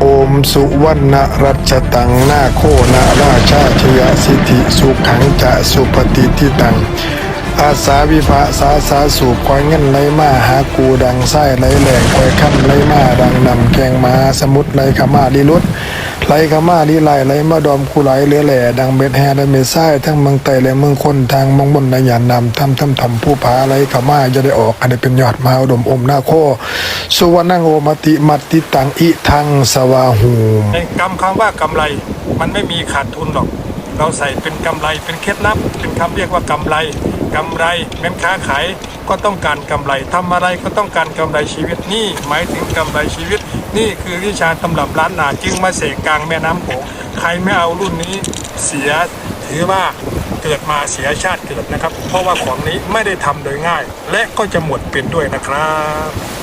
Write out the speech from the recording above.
โอมสุวรรณรัชตังนาโคนาราชาชยสิทธิสุขังจะสุปฏิทิตัง อาสาวิภาสาสาสูบคอยเงินไหลมาหากูดังไส้ไหลแหลงควายขั้นไหลมาดังนำแกงมาสมุดไหลขมาลีลุด ไหลขม่าลีไหลไหลมาดอมคูไหลเรือแหล่ดังเบ็ดแฮดังเมไส้ทั้งเมืองไตและเมืองคนทางมองบนในยานนำทำทำทำผู้ผาไหลขม่าจะได้ออกอันนี้เป็นยอดมาอุดมอมหน้าโคสุวรรณโอมติมัติตังอิทังสวาหูในกำคำว่ากำไรมันไม่มีขาดทุนหรอก เราใส่เป็นกำไรเป็นเคล็ดลับเป็นคำเรียกว่ากำไร กำไรแม้นค้าขายก็ต้องการกำไรทำอะไรก็ต้องการกำไรชีวิตนี่หมายถึงกำไรชีวิต นี่คือวิชาตำรับล้านนาจึงมาเสกกลางแม่น้ำโขงใครไม่เอารุ่นนี้เสียถือว่าเกิดมาเสียชาติเกิดนะครับ เพราะว่าของนี้ไม่ได้ทำโดยง่าย และก็จะหมดเป็นด้วยนะครับ